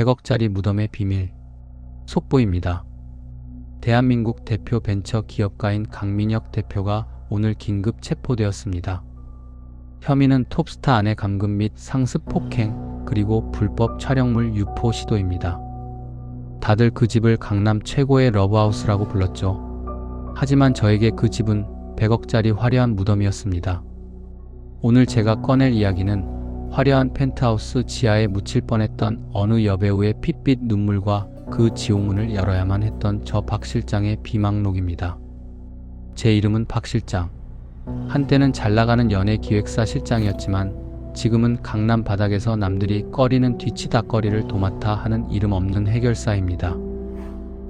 100억짜리 무덤의 비밀 속보입니다. 대한민국 대표 벤처 기업가인 강민혁 대표가 오늘 긴급 체포되었습니다. 혐의는 톱스타 아내 감금 및 상습 폭행 그리고 불법 촬영물 유포 시도입니다. 다들 그 집을 강남 최고의 러브하우스라고 불렀죠. 하지만 저에게 그 집은 100억짜리 화려한 무덤이었습니다. 오늘 제가 꺼낼 이야기는 화려한 펜트하우스 지하에 묻힐 뻔했던 어느 여배우의 핏빛 눈물과 그 지옥문을 열어야만 했던 저 박 실장의 비망록입니다. 제 이름은 박 실장. 한때는 잘 나가는 연예 기획사 실장이었지만 지금은 강남 바닥에서 남들이 꺼리는 뒤치다꺼리를 도맡아 하는 이름 없는 해결사입니다.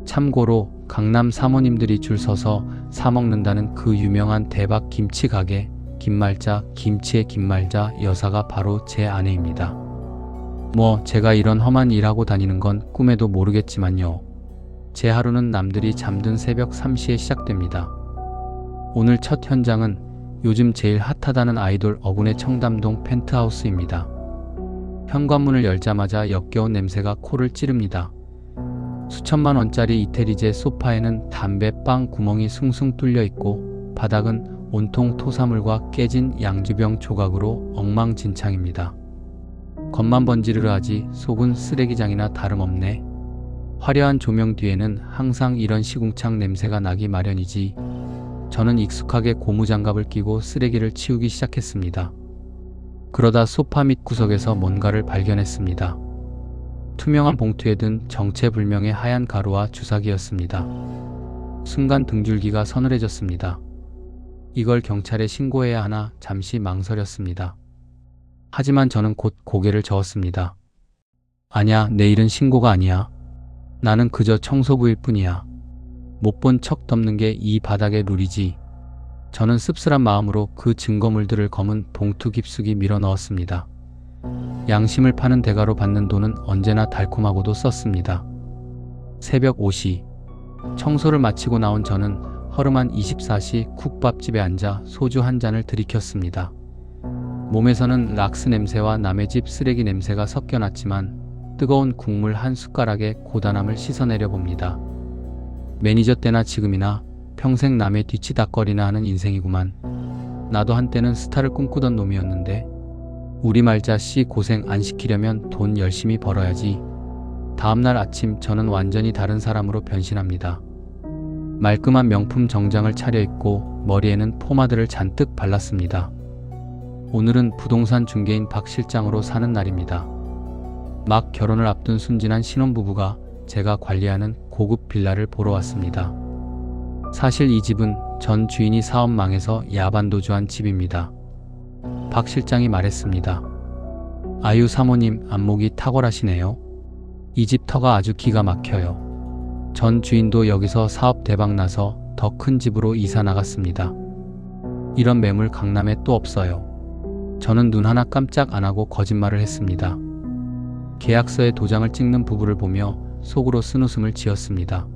참고로 강남 사모님들이 줄 서서 사 먹는다는 그 유명한 대박 김치 가게 김말자 김치의 김말자 여사가 바로 제 아내입니다. 뭐 제가 이런 험한 일하고 다니는 건 꿈에도 모르겠지만요. 제 하루는 남들이 잠든 새벽 3시에 시작됩니다. 오늘 첫 현장은 요즘 제일 핫하다는 아이돌 어군의 청담동 펜트하우스입니다. 현관문을 열자마자 역겨운 냄새가 코를 찌릅니다. 수천만 원짜리 이태리제 소파에는 담배 빵 구멍이 숭숭 뚫려 있고 바닥은 온통 토사물과 깨진 양주병 조각으로 엉망진창입니다. 겉만 번지르르 하지 속은 쓰레기장이나 다름없네. 화려한 조명 뒤에는 항상 이런 시궁창 냄새가 나기 마련이지. 저는 익숙하게 고무장갑을 끼고 쓰레기를 치우기 시작했습니다. 그러다 소파 밑 구석에서 뭔가를 발견했습니다. 투명한 봉투에 든 정체불명의 하얀 가루와 주사기였습니다. 순간 등줄기가 서늘해졌습니다. 이걸 경찰에 신고해야 하나 잠시 망설였습니다. 하지만 저는 곧 고개를 저었습니다. 아냐, 내 일은 신고가 아니야. 나는 그저 청소부일 뿐이야. 못 본 척 덮는 게 이 바닥의 룰이지. 저는 씁쓸한 마음으로 그 증거물들을 검은 봉투 깊숙이 밀어 넣었습니다. 양심을 파는 대가로 받는 돈은 언제나 달콤하고도 썼습니다. 새벽 5시. 청소를 마치고 나온 저는 허름한 24시 국밥집에 앉아 소주 한 잔을 들이켰습니다. 몸에서는 락스 냄새와 남의 집 쓰레기 냄새가 섞여 났지만 뜨거운 국물 한 숟가락에 고단함을 씻어내려 봅니다. 매니저 때나 지금이나 평생 남의 뒤치다거리나 하는 인생이구만. 나도 한때는 스타를 꿈꾸던 놈이었는데 우리 말자 씨 고생 안 시키려면 돈 열심히 벌어야지. 다음날 아침 저는 완전히 다른 사람으로 변신합니다. 말끔한 명품 정장을 차려입고 머리에는 포마드를 잔뜩 발랐습니다. 오늘은 부동산 중개인 박 실장으로 사는 날입니다. 막 결혼을 앞둔 순진한 신혼부부가 제가 관리하는 고급 빌라를 보러 왔습니다. 사실 이 집은 전 주인이 사업 망해서 야반도주한 집입니다. 박 실장이 말했습니다. 아유 사모님 안목이 탁월하시네요. 이 집 터가 아주 기가 막혀요. 전 주인도 여기서 사업 대박 나서 더 큰 집으로 이사 나갔습니다. 이런 매물 강남에 또 없어요. 저는 눈 하나 깜짝 안 하고 거짓말을 했습니다. 계약서에 도장을 찍는 부부를 보며 속으로 쓴웃음을 지었습니다.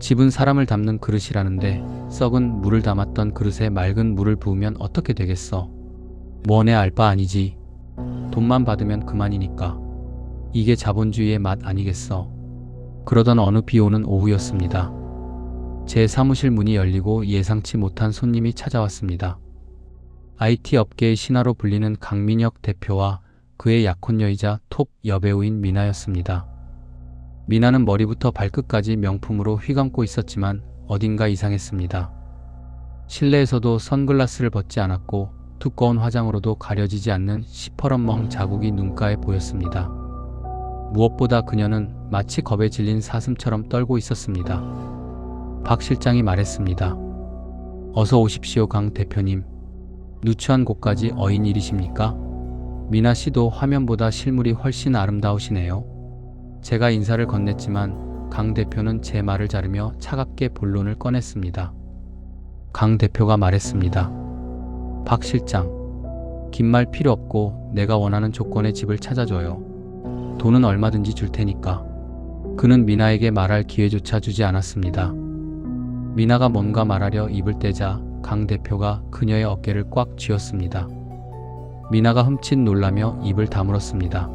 집은 사람을 담는 그릇이라는데 썩은 물을 담았던 그릇에 맑은 물을 부으면 어떻게 되겠어? 뭐내 알바 아니지. 돈만 받으면 그만이니까. 이게 자본주의의 맛 아니겠어. 그러던 어느 비 오는 오후였습니다. 제 사무실 문이 열리고 예상치 못한 손님이 찾아왔습니다. IT 업계의 신화로 불리는 강민혁 대표와 그의 약혼녀이자 톱 여배우인 미나였습니다. 미나는 머리부터 발끝까지 명품으로 휘감고 있었지만 어딘가 이상했습니다. 실내에서도 선글라스를 벗지 않았고 두꺼운 화장으로도 가려지지 않는 시퍼런 멍 자국이 눈가에 보였습니다. 무엇보다 그녀는 마치 겁에 질린 사슴처럼 떨고 있었습니다. 박 실장이 말했습니다. 어서 오십시오, 강 대표님. 누추한 곳까지 어인 일이십니까? 미나 씨도 화면보다 실물이 훨씬 아름다우시네요. 제가 인사를 건넸지만 강 대표는 제 말을 자르며 차갑게 본론을 꺼냈습니다. 강 대표가 말했습니다. 박 실장, 긴 말 필요 없고 내가 원하는 조건의 집을 찾아줘요. 돈은 얼마든지 줄 테니까. 그는 미나에게 말할 기회조차 주지 않았습니다. 미나가 뭔가 말하려 입을 떼자 강 대표가 그녀의 어깨를 꽉 쥐었습니다. 미나가 흠칫 놀라며 입을 다물었습니다.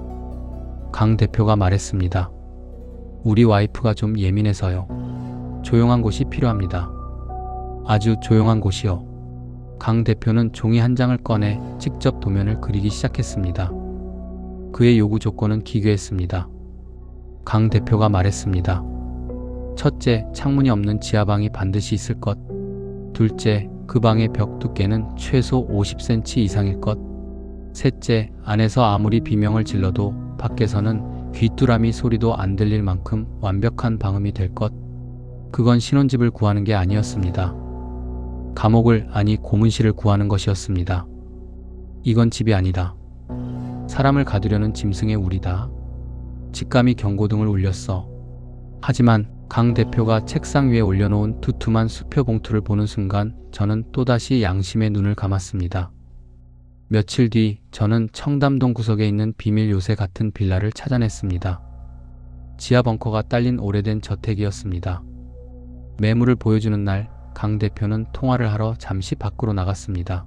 강 대표가 말했습니다. 우리 와이프가 좀 예민해서요. 조용한 곳이 필요합니다. 아주 조용한 곳이요. 강 대표는 종이 한 장을 꺼내 직접 도면을 그리기 시작했습니다. 그의 요구 조건은 기괴했습니다. 강 대표가 말했습니다. 첫째, 창문이 없는 지하방이 반드시 있을 것. 둘째, 그 방의 벽 두께는 최소 50cm 이상일 것. 셋째, 안에서 아무리 비명을 질러도 밖에서는 귀뚜라미 소리도 안 들릴 만큼 완벽한 방음이 될 것. 그건 신혼집을 구하는 게 아니었습니다. 감옥을 아니 고문실을 구하는 것이었습니다. 이건 집이 아니다. 사람을 가두려는 짐승의 우리다. 직감이 경고등을 울렸어. 하지만 강 대표가 책상 위에 올려놓은 두툼한 수표 봉투를 보는 순간 저는 또다시 양심의 눈을 감았습니다. 며칠 뒤 저는 청담동 구석에 있는 비밀 요새 같은 빌라를 찾아냈습니다. 지하 벙커가 딸린 오래된 저택이었습니다. 매물을 보여주는 날 강 대표는 통화를 하러 잠시 밖으로 나갔습니다.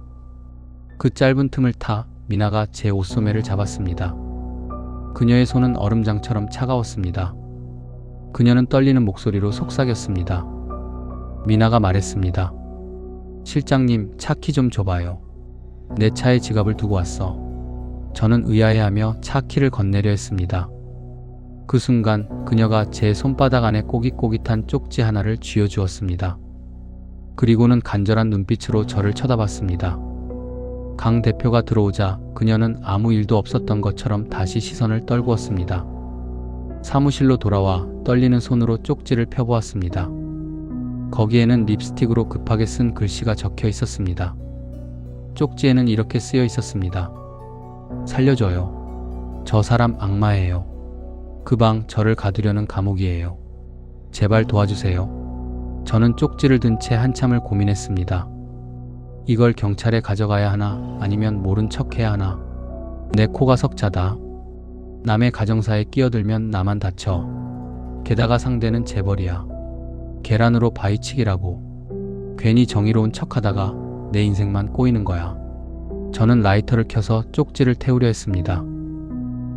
그 짧은 틈을 타 미나가 제 옷소매를 잡았습니다. 그녀의 손은 얼음장처럼 차가웠습니다. 그녀는 떨리는 목소리로 속삭였습니다. 미나가 말했습니다. 실장님, 차 키 좀 줘봐요. 내 차에 지갑을 두고 왔어. 저는 의아해하며 차 키를 건네려 했습니다. 그 순간 그녀가 제 손바닥 안에 꼬깃꼬깃한 쪽지 하나를 쥐어주었습니다. 그리고는 간절한 눈빛으로 저를 쳐다봤습니다. 강 대표가 들어오자 그녀는 아무 일도 없었던 것처럼 다시 시선을 떨구었습니다. 사무실로 돌아와 떨리는 손으로 쪽지를 펴보았습니다. 거기에는 립스틱으로 급하게 쓴 글씨가 적혀 있었습니다. 쪽지에는 이렇게 쓰여 있었습니다. 살려줘요. 저 사람 악마예요. 그 방 저를 가두려는 감옥이에요. 제발 도와주세요. 저는 쪽지를 든 채 한참을 고민했습니다. 이걸 경찰에 가져가야 하나 아니면 모른 척 해야 하나. 내 코가 석자다. 남의 가정사에 끼어들면 나만 다쳐. 게다가 상대는 재벌이야. 계란으로 바위치기라고. 괜히 정의로운 척 하다가 내 인생만 꼬이는 거야. 저는 라이터를 켜서 쪽지를 태우려 했습니다.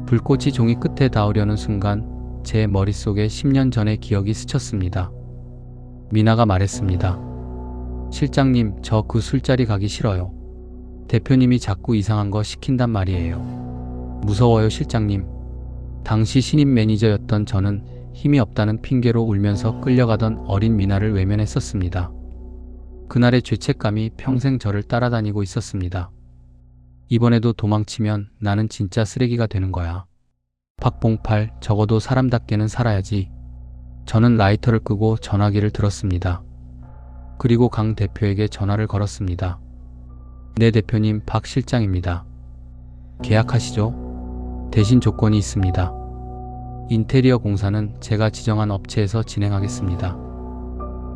불꽃이 종이 끝에 닿으려는 순간 제 머릿속에 10년 전의 기억이 스쳤습니다. 미나가 말했습니다. 실장님, 저 그 술자리 가기 싫어요. 대표님이 자꾸 이상한 거 시킨단 말이에요. 무서워요, 실장님. 당시 신임 매니저였던 저는 힘이 없다는 핑계로 울면서 끌려가던 어린 미나를 외면했었습니다. 그날의 죄책감이 평생 저를 따라다니고 있었습니다. 이번에도 도망치면 나는 진짜 쓰레기가 되는 거야. 박봉팔, 적어도 사람답게는 살아야지. 저는 라이터를 끄고 전화기를 들었습니다. 그리고 강 대표에게 전화를 걸었습니다. 네 대표님 박 실장입니다. 계약하시죠? 대신 조건이 있습니다. 인테리어 공사는 제가 지정한 업체에서 진행하겠습니다.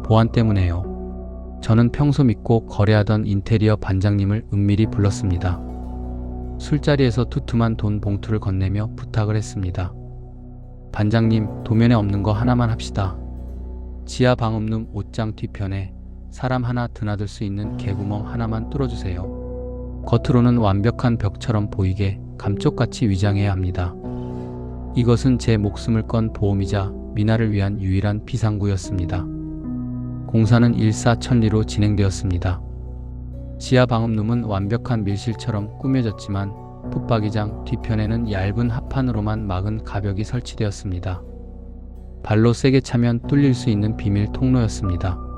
보안 때문에요. 저는 평소 믿고 거래하던 인테리어 반장님을 은밀히 불렀습니다. 술자리에서 투툼한 돈 봉투를 건네며 부탁을 했습니다. 반장님, 도면에 없는 거 하나만 합시다. 지하 방음룸 옷장 뒤편에 사람 하나 드나들 수 있는 개구멍 하나만 뚫어주세요. 겉으로는 완벽한 벽처럼 보이게 감쪽같이 위장해야 합니다. 이것은 제 목숨을 건 보험이자 미나를 위한 유일한 비상구였습니다. 공사는 일사천리로 진행되었습니다. 지하 방음룸은 완벽한 밀실처럼 꾸며졌지만 붙박이장 뒤편에는 얇은 합판으로만 막은 가벽이 설치되었습니다. 발로 세게 차면 뚫릴 수 있는 비밀 통로였습니다.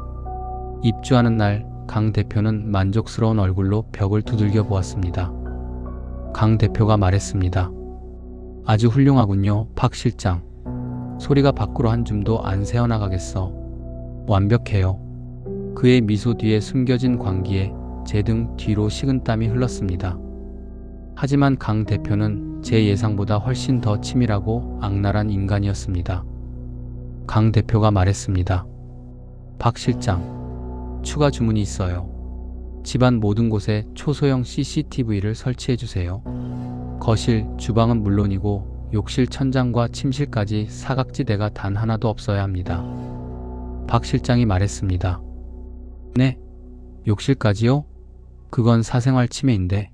입주하는 날 강 대표는 만족스러운 얼굴로 벽을 두들겨 보았습니다. 강 대표가 말했습니다. 아주 훌륭하군요, 박 실장. 소리가 밖으로 한 줌도 안 새어나가겠어. 완벽해요. 그의 미소 뒤에 숨겨진 광기에 제 등 뒤로 식은땀이 흘렀습니다. 하지만 강 대표는 제 예상보다 훨씬 더 치밀하고 악랄한 인간이었습니다. 강 대표가 말했습니다. 박 실장, 추가 주문이 있어요. 집안 모든 곳에 초소형 CCTV를 설치해 주세요. 거실, 주방은 물론이고 욕실 천장과 침실까지 사각지대가 단 하나도 없어야 합니다. 박 실장이 말했습니다. 네? 욕실까지요? 그건 사생활 침해인데.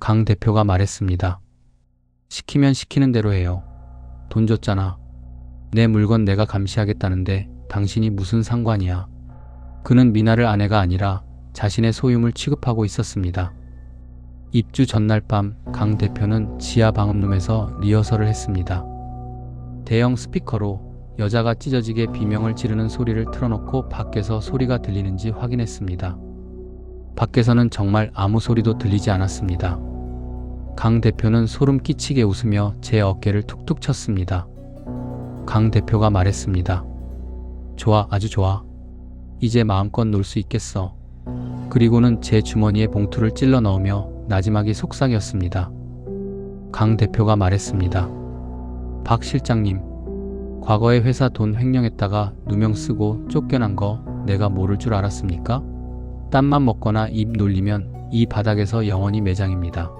강 대표가 말했습니다. 시키면 시키는 대로 해요. 돈 줬잖아. 내 물건 내가 감시하겠다는데 당신이 무슨 상관이야. 그는 미나를 아내가 아니라 자신의 소유물 취급하고 있었습니다. 입주 전날 밤 강 대표는 지하 방음룸에서 리허설을 했습니다. 대형 스피커로 여자가 찢어지게 비명을 지르는 소리를 틀어놓고 밖에서 소리가 들리는지 확인했습니다. 밖에서는 정말 아무 소리도 들리지 않았습니다. 강 대표는 소름 끼치게 웃으며 제 어깨를 툭툭 쳤습니다. 강 대표가 말했습니다. 좋아, 아주 좋아. 이제 마음껏 놀 수 있겠어. 그리고는 제 주머니에 봉투를 찔러 넣으며 나지막이 속삭였습니다. 강 대표가 말했습니다. 박 실장님, 과거에 회사 돈 횡령했다가 누명 쓰고 쫓겨난 거 내가 모를 줄 알았습니까? 땀만 먹거나 입 놀리면 이 바닥에서 영원히 매장입니다.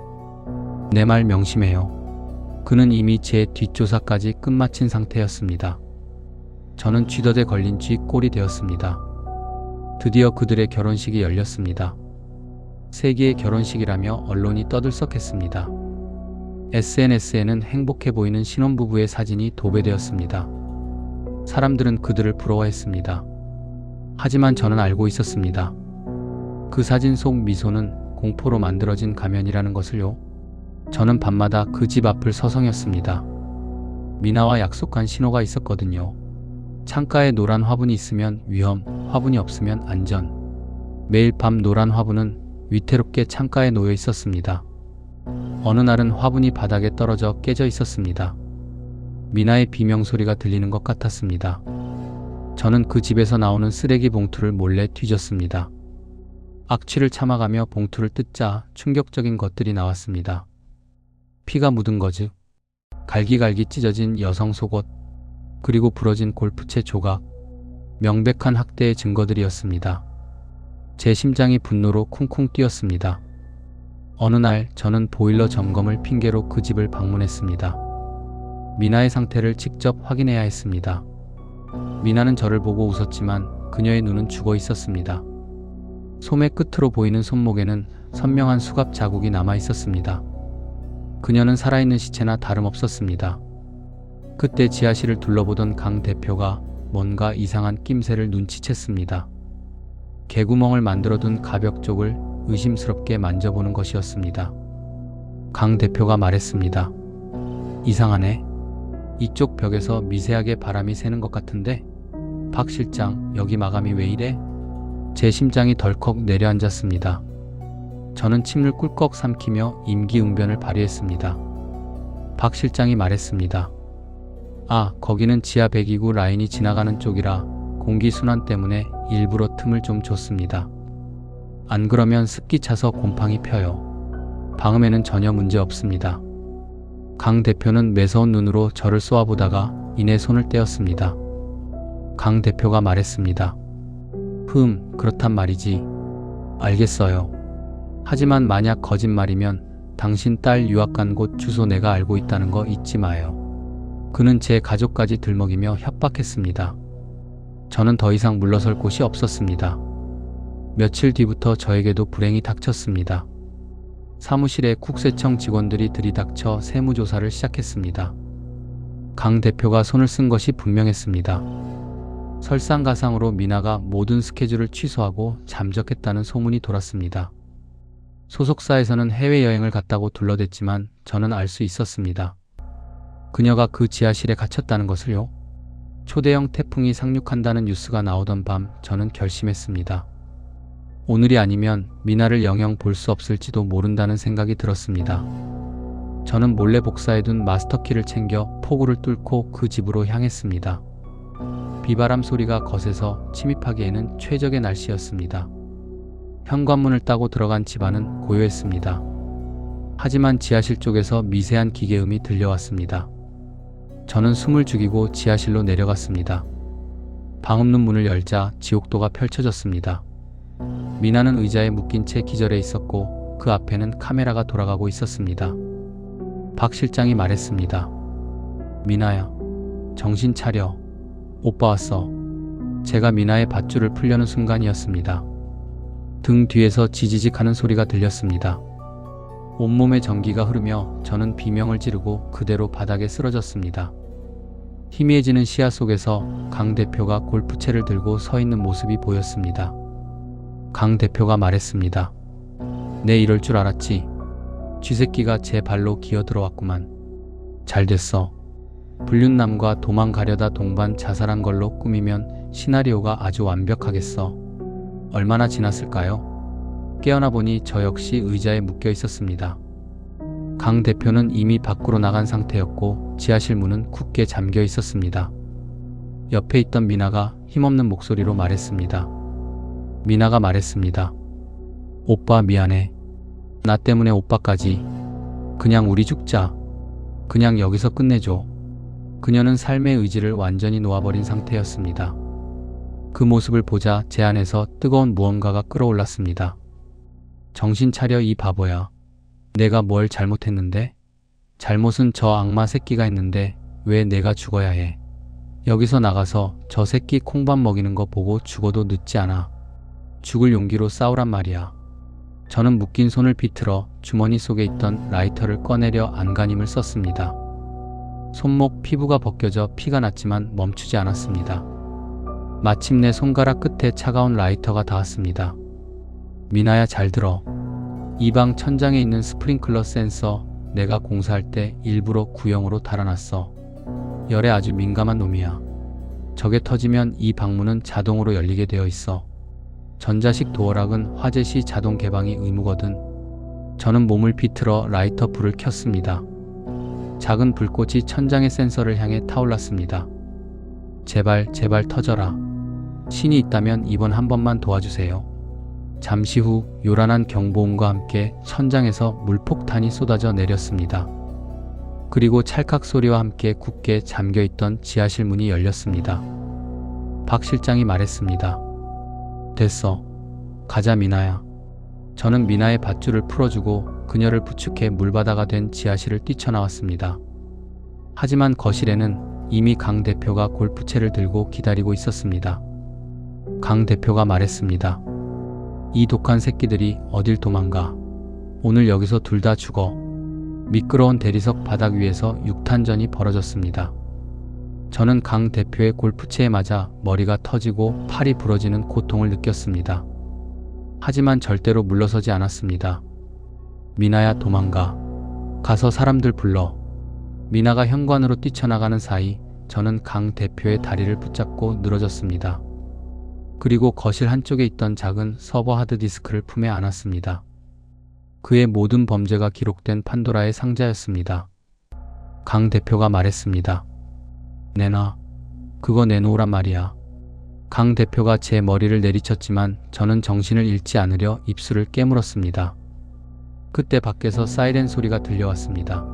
내 말 명심해요. 그는 이미 제 뒷조사까지 끝마친 상태였습니다. 저는 쥐덫에 걸린 쥐 꼴이 되었습니다. 드디어 그들의 결혼식이 열렸습니다. 세계의 결혼식이라며 언론이 떠들썩했습니다. SNS에는 행복해 보이는 신혼부부의 사진이 도배되었습니다. 사람들은 그들을 부러워했습니다. 하지만 저는 알고 있었습니다. 그 사진 속 미소는 공포로 만들어진 가면이라는 것을요. 저는 밤마다 그 집 앞을 서성였습니다. 미나와 약속한 신호가 있었거든요. 창가에 노란 화분이 있으면 위험, 화분이 없으면 안전. 매일 밤 노란 화분은 위태롭게 창가에 놓여 있었습니다. 어느 날은 화분이 바닥에 떨어져 깨져 있었습니다. 미나의 비명 소리가 들리는 것 같았습니다. 저는 그 집에서 나오는 쓰레기 봉투를 몰래 뒤졌습니다. 악취를 참아가며 봉투를 뜯자 충격적인 것들이 나왔습니다. 피가 묻은 거즈, 갈기갈기 찢어진 여성 속옷, 그리고 부러진 골프채 조각, 명백한 학대의 증거들이었습니다. 제 심장이 분노로 쿵쿵 뛰었습니다. 어느 날 저는 보일러 점검을 핑계로 그 집을 방문했습니다. 미나의 상태를 직접 확인해야 했습니다. 미나는 저를 보고 웃었지만 그녀의 눈은 죽어 있었습니다. 소매 끝으로 보이는 손목에는 선명한 수갑 자국이 남아 있었습니다. 그녀는 살아있는 시체나 다름없었습니다. 그때 지하실을 둘러보던 강 대표가 뭔가 이상한 낌새를 눈치챘습니다. 개구멍을 만들어둔 가벽 쪽을 의심스럽게 만져보는 것이었습니다. 강 대표가 말했습니다. 이상하네. 이쪽 벽에서 미세하게 바람이 새는 것 같은데? 박 실장, 여기 마감이 왜 이래? 제 심장이 덜컥 내려앉았습니다. 저는 침을 꿀꺽 삼키며 임기응변을 발휘했습니다. 박 실장이 말했습니다. 아, 거기는 지하 102구 라인이 지나가는 쪽이라 공기 순환 때문에 일부러 틈을 좀 줬습니다. 안 그러면 습기 차서 곰팡이 펴요. 방음에는 전혀 문제 없습니다. 강 대표는 매서운 눈으로 저를 쏘아보다가 이내 손을 떼었습니다. 강 대표가 말했습니다. 흠, 그렇단 말이지. 알겠어요. 하지만 만약 거짓말이면 당신 딸 유학 간 곳 주소 내가 알고 있다는 거 잊지 마요. 그는 제 가족까지 들먹이며 협박했습니다. 저는 더 이상 물러설 곳이 없었습니다. 며칠 뒤부터 저에게도 불행이 닥쳤습니다. 사무실에 국세청 직원들이 들이닥쳐 세무조사를 시작했습니다. 강 대표가 손을 쓴 것이 분명했습니다. 설상가상으로 미나가 모든 스케줄을 취소하고 잠적했다는 소문이 돌았습니다. 소속사에서는 해외여행을 갔다고 둘러댔지만 저는 알 수 있었습니다. 그녀가 그 지하실에 갇혔다는 것을요. 초대형 태풍이 상륙한다는 뉴스가 나오던 밤 저는 결심했습니다. 오늘이 아니면 미나를 영영 볼 수 없을지도 모른다는 생각이 들었습니다. 저는 몰래 복사해둔 마스터키를 챙겨 폭우를 뚫고 그 집으로 향했습니다. 비바람 소리가 거세서 침입하기에는 최적의 날씨였습니다. 현관문을 따고 들어간 집안은 고요했습니다. 하지만 지하실 쪽에서 미세한 기계음이 들려왔습니다. 저는 숨을 죽이고 지하실로 내려갔습니다. 방음룸 문을 열자 지옥도가 펼쳐졌습니다. 미나는 의자에 묶인 채 기절해 있었고 그 앞에는 카메라가 돌아가고 있었습니다. 박 실장이 말했습니다. 미나야, 정신 차려. 오빠 왔어. 제가 미나의 밧줄을 풀려는 순간이었습니다. 등 뒤에서 지지직 하는 소리가 들렸습니다. 온몸에 전기가 흐르며 저는 비명을 지르고 그대로 바닥에 쓰러졌습니다. 희미해지는 시야 속에서 강 대표가 골프채를 들고 서 있는 모습이 보였습니다. 강 대표가 말했습니다. 내 이럴 줄 알았지. 쥐새끼가 제 발로 기어 들어왔구만. 잘 됐어. 불륜남과 도망가려다 동반 자살한 걸로 꾸미면 시나리오가 아주 완벽하겠어. 얼마나 지났을까요? 깨어나 보니 저 역시 의자에 묶여 있었습니다. 강 대표는 이미 밖으로 나간 상태였고 지하실 문은 굳게 잠겨 있었습니다. 옆에 있던 미나가 힘없는 목소리로 말했습니다. 미나가 말했습니다. 오빠 미안해. 나 때문에 오빠까지. 그냥 우리 죽자. 그냥 여기서 끝내줘. 그녀는 삶의 의지를 완전히 놓아버린 상태였습니다. 그 모습을 보자 제 안에서 뜨거운 무언가가 끌어올랐습니다. 정신 차려 이 바보야. 내가 뭘 잘못했는데? 잘못은 저 악마 새끼가 했는데 왜 내가 죽어야 해? 여기서 나가서 저 새끼 콩밥 먹이는 거 보고 죽어도 늦지 않아. 죽을 용기로 싸우란 말이야. 저는 묶인 손을 비틀어 주머니 속에 있던 라이터를 꺼내려 안간힘을 썼습니다. 손목 피부가 벗겨져 피가 났지만 멈추지 않았습니다. 마침내 손가락 끝에 차가운 라이터가 닿았습니다. 미나야 잘 들어. 이 방 천장에 있는 스프링클러 센서 내가 공사할 때 일부러 구형으로 달아놨어. 열에 아주 민감한 놈이야. 저게 터지면 이 방문은 자동으로 열리게 되어 있어. 전자식 도어락은 화재 시 자동 개방이 의무거든. 저는 몸을 비틀어 라이터 불을 켰습니다. 작은 불꽃이 천장의 센서를 향해 타올랐습니다. 제발, 제발 터져라. 신이 있다면 이번 한 번만 도와주세요. 잠시 후 요란한 경보음과 함께 천장에서 물폭탄이 쏟아져 내렸습니다. 그리고 찰칵 소리와 함께 굳게 잠겨 있던 지하실 문이 열렸습니다. 박 실장이 말했습니다. 됐어. 가자 미나야. 저는 미나의 밧줄을 풀어주고 그녀를 부축해 물바다가 된 지하실을 뛰쳐나왔습니다. 하지만 거실에는 이미 강 대표가 골프채를 들고 기다리고 있었습니다. 강 대표가 말했습니다. 이 독한 새끼들이 어딜 도망가. 오늘 여기서 둘 다 죽어. 미끄러운 대리석 바닥 위에서 육탄전이 벌어졌습니다. 저는 강 대표의 골프채에 맞아 머리가 터지고 팔이 부러지는 고통을 느꼈습니다. 하지만 절대로 물러서지 않았습니다. 미나야 도망가. 가서 사람들 불러. 미나가 현관으로 뛰쳐나가는 사이 저는 강 대표의 다리를 붙잡고 늘어졌습니다. 그리고 거실 한쪽에 있던 작은 서버 하드디스크를 품에 안았습니다. 그의 모든 범죄가 기록된 판도라의 상자였습니다. 강 대표가 말했습니다. 내놔. 그거 내놓으란 말이야. 강 대표가 제 머리를 내리쳤지만 저는 정신을 잃지 않으려 입술을 깨물었습니다. 그때 밖에서 사이렌 소리가 들려왔습니다.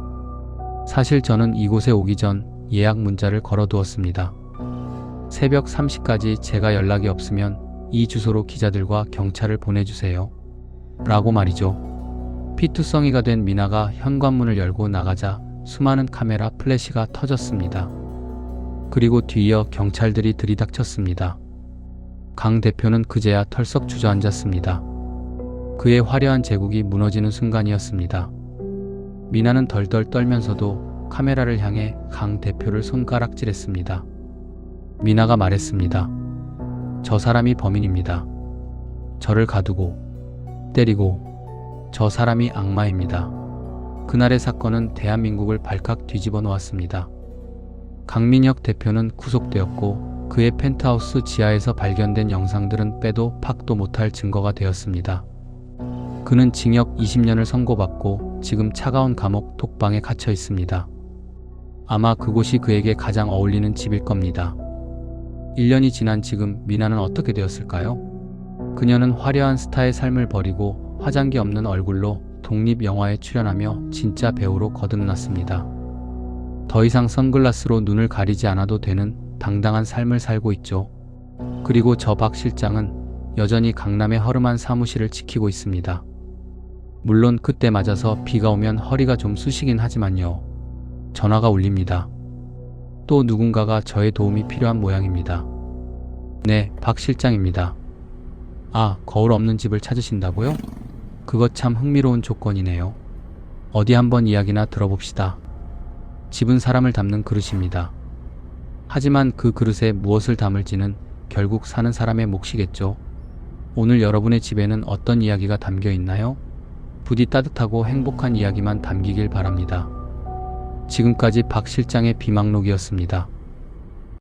사실 저는 이곳에 오기 전 예약 문자를 걸어두었습니다. 새벽 3시까지 제가 연락이 없으면 이 주소로 기자들과 경찰을 보내주세요. 라고 말이죠. 피투성이가 된 미나가 현관문을 열고 나가자 수많은 카메라 플래시가 터졌습니다. 그리고 뒤이어 경찰들이 들이닥쳤습니다. 강 대표는 그제야 털썩 주저앉았습니다. 그의 화려한 제국이 무너지는 순간이었습니다. 미나는 덜덜 떨면서도 카메라를 향해 강 대표를 손가락질했습니다. 미나가 말했습니다. 저 사람이 범인입니다. 저를 가두고 때리고 저 사람이 악마입니다. 그날의 사건은 대한민국을 발칵 뒤집어 놓았습니다. 강민혁 대표는 구속되었고 그의 펜트하우스 지하에서 발견된 영상들은 빼도 박도 못할 증거가 되었습니다. 그는 징역 20년을 선고받고 지금 차가운 감옥 독방에 갇혀 있습니다. 아마 그곳이 그에게 가장 어울리는 집일 겁니다. 1년이 지난 지금 미나는 어떻게 되었을까요? 그녀는 화려한 스타의 삶을 버리고 화장기 없는 얼굴로 독립 영화에 출연하며 진짜 배우로 거듭났습니다. 더 이상 선글라스로 눈을 가리지 않아도 되는 당당한 삶을 살고 있죠. 그리고 저 박 실장은 여전히 강남의 허름한 사무실을 지키고 있습니다. 물론 그때 맞아서 비가 오면 허리가 좀 쑤시긴 하지만요. 전화가 울립니다. 또 누군가가 저의 도움이 필요한 모양입니다. 네, 박 실장입니다. 아, 거울 없는 집을 찾으신다고요? 그것 참 흥미로운 조건이네요. 어디 한번 이야기나 들어봅시다. 집은 사람을 담는 그릇입니다. 하지만 그 그릇에 무엇을 담을지는 결국 사는 사람의 몫이겠죠. 오늘 여러분의 집에는 어떤 이야기가 담겨 있나요? 부디 따뜻하고 행복한 이야기만 담기길 바랍니다. 지금까지 박 실장의 비망록이었습니다.